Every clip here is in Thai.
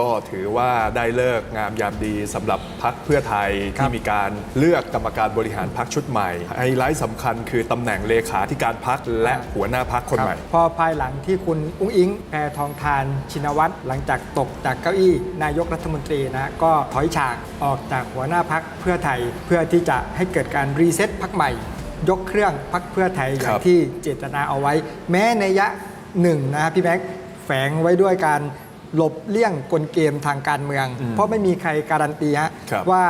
ก็ถือว่าได้เลิกงามยามดีสำหรับพักเพื่อไทยครับที่มีการเลือกกรรมการบริหารพักชุดใหม่ไฮไลท์สำคัญคือตำแหน่งเลขาธิการพักและหัวหน้าพักคนใหม่ พอภายหลังที่คุณอุ้งอิงแพทองทานชินวัตรหลังจากตกจากเก้าอี้นายกรัฐมนตรีนะก็ถอยฉากออกจากหัวหน้าพักเพื่อไทย เพื่อที่จะให้เกิดการรีเซ็ตพักใหม่ ยกเครื่องพักเพื่อไทยอคย่ารังบที่เจตนาเอาไว้ แม้ในยะหนึ่งนะพี่แม็กแฝงไว้ด้วยการ หลบเลี่ยงกลเกมทางการเมือง เพราะไม่มีใครการันตีฮะครับว่า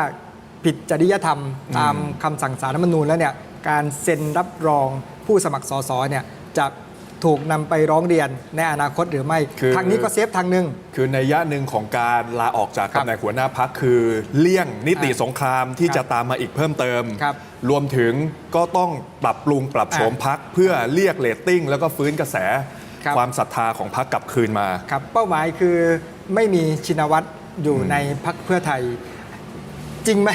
ผิดจริยธรรมตามคำสั่งสารรัฐธรรมนูญแล้วเนี่ยการเซ็นรับรองผู้สมัครสสเนี่ยจะถูกนำไปร้องเรียนในอนาคตหรือไม่คือทางนี้ก็เซฟทางหนึ่ง คือในยะหนึ่งของการลาออกจากครับตำแหน่งหัวหน้าพักคือเลี่ยงนิติอ่าสงครามที่ครับจะตามมาอีกเพิ่มเติมครับรวมถึงก็ต้องปรับปรุงปรับโฉมอ่าพักเพื่อเรียกเรตติ้งแล้วก็ฟื้นกระแส ครับความศรัทธาของพักกลับคืนมา ครับ เป้าหมายคือไม่มีชินวัตรอยู่ในพักเพื่อไทย จริงไหม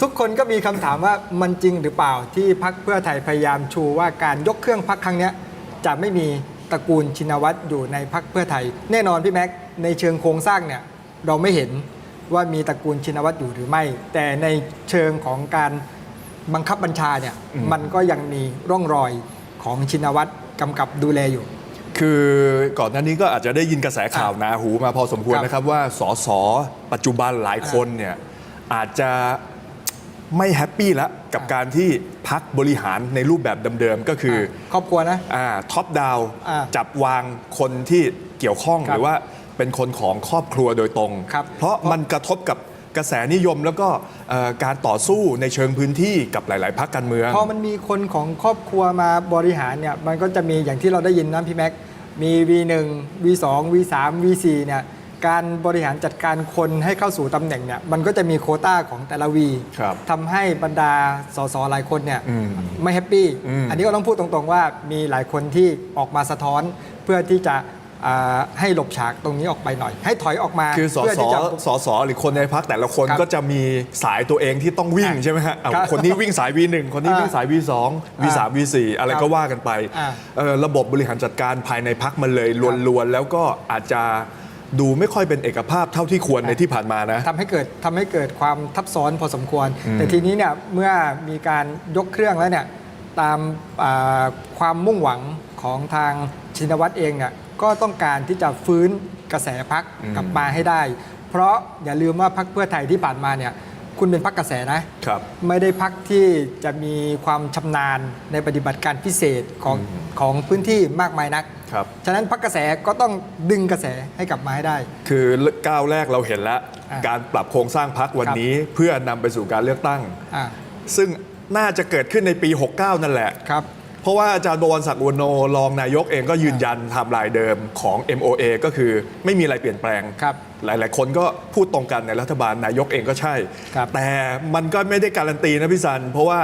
ทุกคนก็มีคำถามว่ามันจริงหรือเปล่าที่พักเพื่อไทยพยายามชูว่าการยกเครื่องพักครั้งเนี้ยจะไม่มีตระกูลชินวัตรอยู่ในพักเพื่อไทย แน่นอนพี่แม็กในเชิงโครงสร้างเนี่ยเราไม่เห็นว่ามีตระกูลชินวัตรอยู่หรือไม่ แต่ในเชิงของการบังคับบัญชาเนี่ยมันก็ยังมีร่องรอยของชินวัตรกำกับดูแลอยู่ คือก่อนหน้านี้ก็อาจจะได้ยินกระแสข่าวหนาหูมาพอสมควรครับนะครับว่าสสปัจจุบันหลายคนเนี่ยอาจจะไม่แฮปปี้แล้วกับการที่พักบริหารในรูปแบบเดิมๆก็คือครอบครัวนะท็อปดาวอ่าจับวางคนที่เกี่ยวข้องครับหรือว่าเป็นคนของครอบครัวโดยตรงครับเพราะมันกระทบกับกระแสนิยมแล้วก็เอ่อการต่อสู้ในเชิงพื้นที่กับหลาย ๆพักการเมือง พอมันมีคนของครอบครัวมาบริหารเนี่ยมันก็จะมีอย่างที่เราได้ยินนะพี่แม็ก มี V1 V2 V3 V4 เนี่ยการบริหารจัดการคนให้เข้าสู่ตำแหน่งเนี่ยมันก็จะมีโควต้าของแต่ละวีครับทำให้บรรดาสสหลายคนเนี่ยอืมไม่แฮปปี้ อืม อันนี้ก็ต้องพูดตรงๆว่ามีหลายคนที่ออกมาสะท้อนเพื่อที่จะอ่า ให้หลบฉากตรงนี้ออกไปหน่อย ให้ถอยออกมาคือสเพื่สที่จะสสหรือคนในพักแต่ละคนครับก็จะมีสายตัวเองที่ต้องวิ่งอะใช่ไหมฮะเอาครับคนที่วิ่งสาย V1 คนที่อ่าวิ่งสาย V2 V3 V4 อะไรครับก็ว่ากันไปอ่าเอ่อระบบบริหารจัดการภายในพักมันเลยลวนๆแล้วก็อาจจะดูไม่ค่อยเป็นเอกภาพเท่าที่ควรในที่ผ่านมานะทำให้เกิดทำให้เกิดความทับซ้อนพอสมควร แต่ทีนี้เนี่ยเมื่อมีการยกเครื่องแล้วเนี่ยตามอ่าความมุ่งหวังของทางชินวัตรเองเนี่ย ก็ต้องการที่จะฟื้นกระแสพักกลับมาให้ได้ เพราะอย่าลืมว่าพักเพื่อไทยที่ผ่านมาเนี่ยคุณเป็นพักกระแสนะครับไม่ได้พักที่จะมีความชำนาญในปฏิบัติการพิเศษของของพื้นที่มากมายนักครับฉะนั้นพักกระแสก็ต้องดึงกระแสให้กลับมาให้ได้ คือก้าวแรกเราเห็นแล้วอะการปรับโครงสร้างพักวันนี้เพื่อนำไปสู่การเลือกตั้งอ่าซึ่งน่าจะเกิดขึ้นในปี 69 นั่นแหละครับ เพราะว่าอาจารย์บวรศักดิ์อุณโนรองนายกเองก็ยืนยันไทม์ไลน์เดิมของ MOA ก็คือไม่มีอะไรเปลี่ยนแปลง ครับ หลาย ๆ คนก็พูดตรงกันในรัฐบาลนายกเองก็ใช่ ครับ แต่มันก็ไม่ได้การันตีนะพี่ซัน เพราะว่า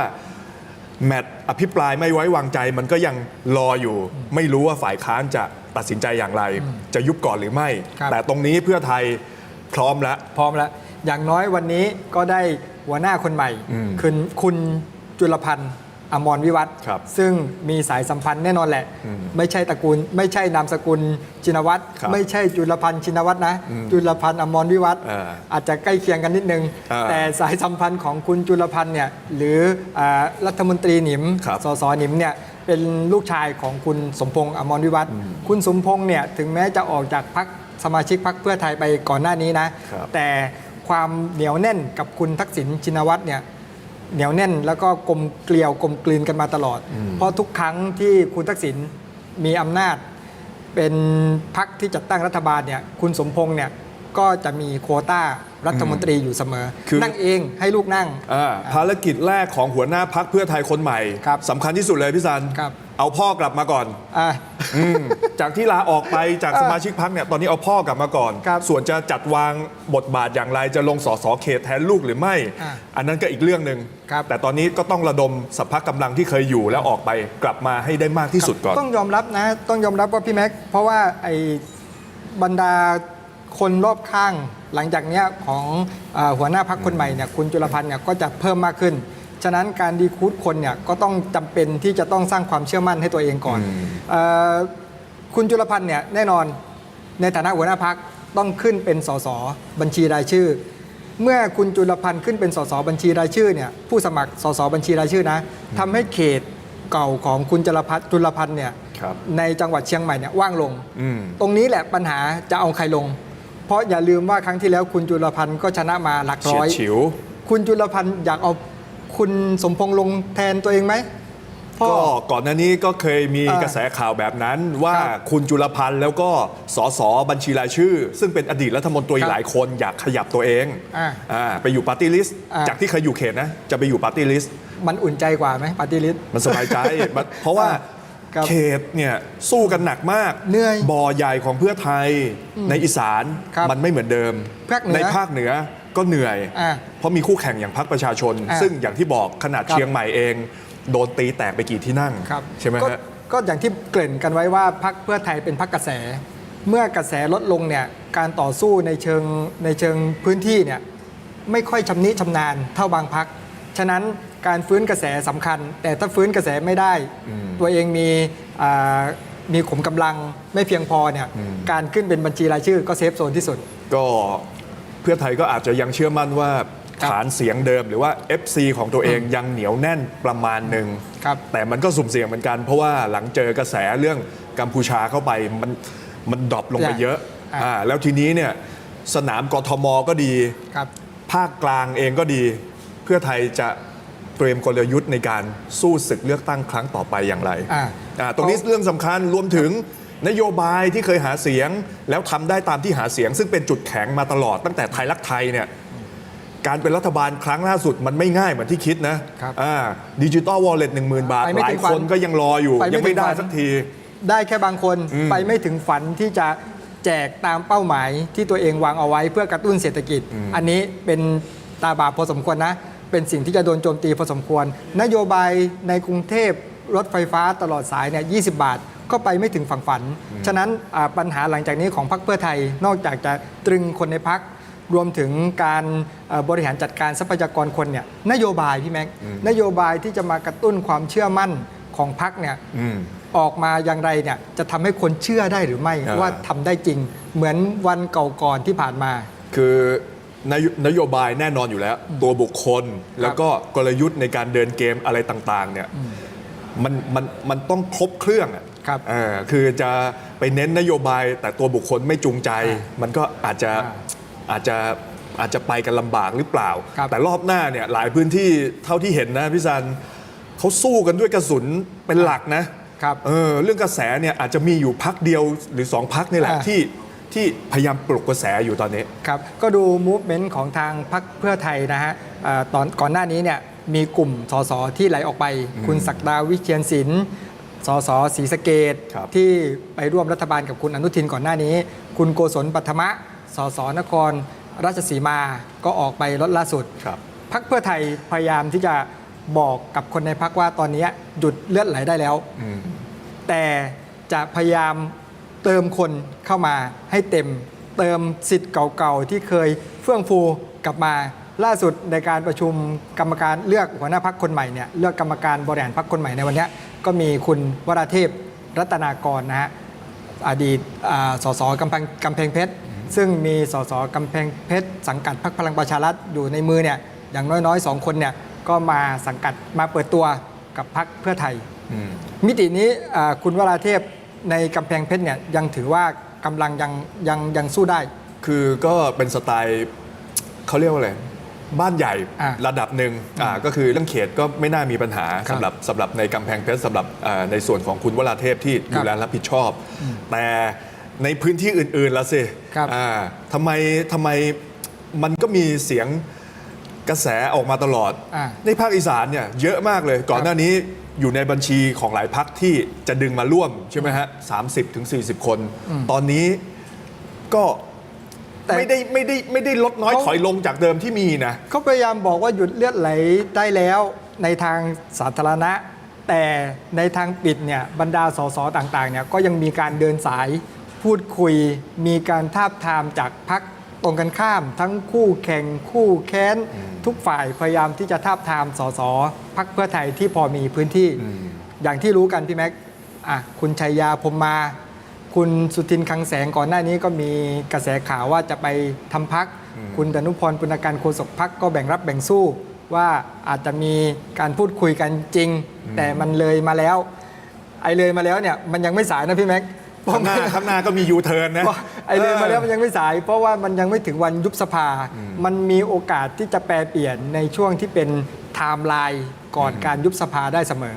แมตช์อภิปรายไม่ไว้วางใจมันก็ยังรออยู่ ไม่รู้ว่าฝ่ายค้านจะตัดสินใจอย่างไร จะยุบก่อนหรือไม่ ครับ แต่ตรงนี้เพื่อไทยพร้อมแล้ว พร้อมแล้ว อย่างน้อยวันนี้ก็ได้หัวหน้าคนใหม่อืมคือคุณจุลพันธ์ อมรวิวัฒน์ครับซึ่งมีสายสัมพันธ์แน่นอนแหละไม่ใช่ตระกูล ไม่ใช่นามสกุลชินวัตรครับไม่ใช่จุลพันธ์ชินวัตรนะ จุลพันธ์อมรวิวัฒน์เอออาจจะใกล้เคียงกันนิดนึง เออแต่สายสัมพันธ์ของคุณจุลพันธ์เนี่ยหรืออ่ารัฐมนตรีหนิมครับ สสหนิมเนี่ยเป็นลูกชายของคุณสมพงษ์อมรวิวัฒน์คุณสมพงษ์เนี่ยถึงแม้จะออกจากพักสมาชิกพักเพื่อไทยไปก่อนหน้านี้นะ ครับ แต่ความเหนียวแน่นกับคุณทักษิณชินวัตรเนี่ย เหนียวแน่น แล้วก็กลมเกลียวกลมกลืนกันมาตลอด เพราะทุกครั้งที่คุณทักษิณมีอำนาจ เป็นพักที่จัดตั้งรัฐบาลเนี่ยคุณสมพงษ์เนี่ยก็จะมีโควต้า รัฐมนตรีอยู่เสมอคือนั่งเองให้ลูกนั่งอ่าภารกิจแรกของหัวหน้าพักเพื่อไทยคนใหม่ครับสำคัญที่สุดเลยพี่ซันครับเอาพ่อกลับมาก่อนอะอืมจากที่ลาออกไปจากเออสมาชิกพักเนี่ยตอนนี้เอาพ่อกลับมาก่อนครับส่วนจะจัดวางบทบาทอย่างไรจะลงสสเขตแทนลูกหรือไม่อะอันนั้นก็อีกเรื่องหนึ่งครับแต่ตอนนี้ก็ต้องระดมสัพพะกำลังที่เคยอยู่แล้วออกไปกลับมาให้ได้มากที่สุดก่อน ต้องยอมรับนะ ต้องยอมรับว่าพี่แม็กเพราะว่าไอ้บรรดาคนรอบข้าง หลังจากเนี้ยของอาหัวหน้าพักคนใหม่เนี่ยคุณจุลพันธ์เนี่ยก็จะเพิ่มมากขึ้น ฉะนั้นการดีคูดคนเนี่ยก็ต้องจำเป็นที่จะต้องสร้างความเชื่อมั่นให้ตัวเองก่อนอืมเออคุณจุลพันธ์เนี่ยแน่นอนในฐานะหัวหน้าพักต้องขึ้นเป็นสสบัญชีรายชื่อ เมื่อคุณจุลพันธ์ขึ้นเป็นสสบัญชีรายชื่อเนี่ยผู้สมัครสสบัญชีรายชื่อนะทำให้เขตเก่าของคุณจุลพันธ์จุลพันธ์เนี่ยครับในจังหวัดเชียงใหม่เนี่ยว่างลงอืมตรงนี้แหละปัญหาจะเอาใครลง เพราะอย่าลืมว่าครั้งที่แล้วคุณจุลพันธ์ก็ชนะมาหลักเฉีร้ยอดยฉิว คุณจุลพันธ์อยากเอาคุณสมพงษ์ลงแทนตัวเองไหมพ่อก็ก่อนหน้านี้ก็เคยมีอ่ากระแสข่าวแบบนั้น ว่าครับคุณจุลพันธ์แล้วก็สสบัญชีรายชื่อ ซึ่งเป็นอดีตรัฐมนตรีครับหลายคนอยากขยับตัวเองอ่าอ่าไปอยู่ปาร์ตี้ลิสต์อ่า จากที่เคยอยู่เขตนะ จะไปอยู่ปาร์ตี้ลิสต์มันอุ่นใจกว่าไหมปฏิริษมันสบายใจมันเพราะว่า ครับเขตเนี่ยสู้กันหนักมากเหนื่อยบ่อใหญ่ของเพื่อไทยในอีสานครับมันไม่เหมือนเดิม ภาคเหนือในภาคเหนือก็เหนื่อย อ่าเพราะมีคู่แข่งอย่างพรรคประชาชน อ่าซึ่งอย่างที่บอกขนาดครับเชียงใหม่เอง โดนตีแตกไปกี่ที่นั่ง ครับใช่ไหมก็ฮะ ก็อย่างที่เกริ่นกันไว้ว่าพักเพื่อไทยเป็นพักกระแส เมื่อกระแสลดลงเนี่ยการต่อสู้ในเชิงในเชิงพื้นที่เนี่ยไม่ค่อยชำนิชำนาญเท่าบางพักฉะนั้น การฟื้นกระแสสำคัญ แต่ถ้าฟื้นกระแสไม่ได้ ตัวเองมีอ่ามีขุมกำลังไม่เพียงพอเนี่ยการขึ้นเป็นบัญชีรายชื่อก็เซฟโซนที่สุด ก็เพื่อไทยก็อาจจะยังเชื่อมั่นว่าครับฐานเสียงเดิมหรือว่า FC ของตัวเองยังเหนียวแน่นประมาณหนึ่งครับแต่มันก็สุ่มเสี่ยงเหมือนกัน เพราะว่าหลังเจอกระแสเรื่องกัมพูชาเข้าไปมันมันดรอปลงไปเยอะอ่าอ่าแล้วทีนี้เนี่ยสนามกทมก็ดีครับภาคกลางเองก็ดี เพื่อไทยจะ เตรียมกลยุทธ์ในการสู้ศึกเลือกตั้งครั้งต่อไปอย่างไรอ่า อ่าตรงนี้เรื่องสำคัญรวมถึงนโยบายที่เคยหาเสียง แล้วทำได้ตามที่หาเสียง ซึ่งเป็นจุดแข็งมาตลอดตั้งแต่ไทยรักไทยเนี่ยการเป็นรัฐบาลครั้งล่าสุดมันไม่ง่ายเหมือนที่คิดนะครับอ่าดิจิตอลวอลเล็ตหนึ่งหมื่นบาท ไปไม่หลาถึยงฝันคนก็ยังรออยู่ไปไม่ยังไม่ถึงได้ฝัน สักที ได้แค่บางคนอืมไปไม่ถึงฝันที่จะแจกตามเป้าหมายที่ตัวเองวางเอาไว้เพื่อกระตุ้นเศรษฐกิจ อันนี้เป็นตาบาปพอสมควรนะ เป็นสิ่งที่จะโดนโจมตีพอสมควร นโยบายในกรุงเทพรถไฟฟ้าตลอดสายเนี่ยยีบาท ก็ไปไม่ถึงฝั่งฝัน ฉะนั้นอ่าปัญหาหลังจากนี้ของพรรคเพื่อไทยนอกจากจะตรึงคนในพักรวมถึงการเอ่อบริหารจัดการทรัพยากรคนเนี่ยนโยบายพี่แม็กนโยบายที่จะมากระตุ้นความเชื่อมั่นของพรรคเนี่ยอืมออกมาอย่างไรเนี่ยจะทำให้คนเชื่อได้หรือไม่อ่าว่าทำได้จริง เหมือนวันเก่าก่อนที่ผ่านมา คือ นโยนโยบายแน่นอนอยู่แล้ว ตัวบุคคลแล้วก็กลยุทธ์ในการเดินเกมอะไรต่างๆเนี่ยมันมันมันต้องครบเครื่องอะครับเออคือจะไปเน้นนโยบายแต่ตัวบุคคลไม่จูงใจอ่ามันก็อาจจะอ่าอาจจะอาจจะไปกันลำบากหรือเปล่าครับแต่รอบหน้าเนี่ยหลายพื้นที่เท่าที่เห็นนะพี่ซันเขาสู้กันด้วยกระสุนเป็นหลักนะครับเออเรื่องกระแสเนี่ยอาจจะมีอยู่พักเดียวหรือสองพักนี่แหละอ่าที่ ที่พยายามปลุกกระแสอยู่ตอนนี้ ครับ ก็ดูมูฟเมนต์ของทางพรรคเพื่อไทยนะฮะอ่าตอนก่อนหน้านี้เนี่ยมีกลุ่มสสที่ไหลออกไป คุณศักดาวิเชียนศิลป์สสศรีสะเกดครับที่ไปร่วมรัฐบาลกับคุณอนุทินก่อนหน้านี้ คุณโกศลปัทมะสสนคร ราชสีมาก็ออกไปลดล่าสุดครับพักเพื่อไทยพยายามที่จะบอกกับคนในพักว่าตอนนี้หยุดเลือดไหลได้แล้วอืมแต่จะพยายาม เติมคนเข้ามาให้เต็ม เติมสิทธิ์เก่าๆที่เคยเฟื่องฟูกลับมาล่าสุดในการประชุมกรรมการเลือกหัวหน้าพักคนใหม่เนี่ยเลือกกรรมการบริหารพักคนใหม่ในวันนี้ก็มีคุณวราเทพรัตนากรนะฮะอดีตอสสกำแพงกำแพงเพชร ซึ่งมีสสกำแพงเพชร สังกัดพรรคพลังประชารัฐอยู่ในมือเนี่ยอย่างน้อยๆสองคนเนี่ยก็มาสังกัดมาเปิดตัวกับพรรคเพื่อไทย มิตินี้คุณวราเทพ ในกำแพงเพชรเนี่ยยังถือว่ากำลังยังยังยังสู้ได้ คือก็เป็นสไตล์เขาเรียกว่าอะไรบ้านใหญ่อะระดับหนึ่งอ่าก็คือเรื่องเขตก็ไม่น่ามีปัญหาครับสำหรับสำหรับในกำแพงเพชรสำหรับอ่าในส่วนของคุณวราเทพที่ครับดูแลรับผิดชอบ แต่ในพื้นที่อื่นๆละสิครับอ่าทำไมทำไมมันก็มีเสียงกระแสออกมาตลอด อ่าในภาคอีสานเนี่ยเยอะมากเลยก่อนหน้านี้ อยู่ในบัญชีของหลายพักที่จะดึงมาร่วมใช่ไหมฮะสามสิบถึงสี่สิบคน ตอนนี้ก็แต่ ไม่ได้ไม่ได้ไม่ได้ลดน้อยเขาถอยลงจากเดิมที่มีนะ เขาพยายามบอกว่าหยุดเลือดไหลได้แล้วในทางสาธารณะ แต่ในทางปิดเนี่ยบรรดาสสต่างๆเนี่ยก็ยังมีการเดินสายพูดคุย มีการทาบทามจากพัก ตรงกันข้าม ทั้งคู่แข่งคู่แค้น ทุกฝ่ายพยายามที่จะทาบทามสสพักเพื่อไทยที่พอมีพื้นที่ อย่างที่รู้กันพี่แม็กอะคุณชัยยาพรหมมา คุณสุทินคลังแสงก่อนหน้านี้ก็มีกระแสข่าวว่าจะไปทำพัก คุณดนุพรปุณการโฆษกพักก็แบ่งรับแบ่งสู้ว่าอาจจะมีการพูดคุยกันจริง แต่มันเลยมาแล้ว ไอ้เลยมาแล้วเนี่ยมันยังไม่สายนะพี่แม็กเพราะ ข้างหน้าข้างหน้าก็มียูเทิร์นนะเพราะไอ้เลยมาแล้วมันยังไม่สาย เพราะว่ามันยังไม่ถึงวันยุบสภา มันมีโอกาสที่จะแปรเปลี่ยนในช่วงที่เป็นไทม์ไลน์ก่อนการยุบสภาได้เสมอ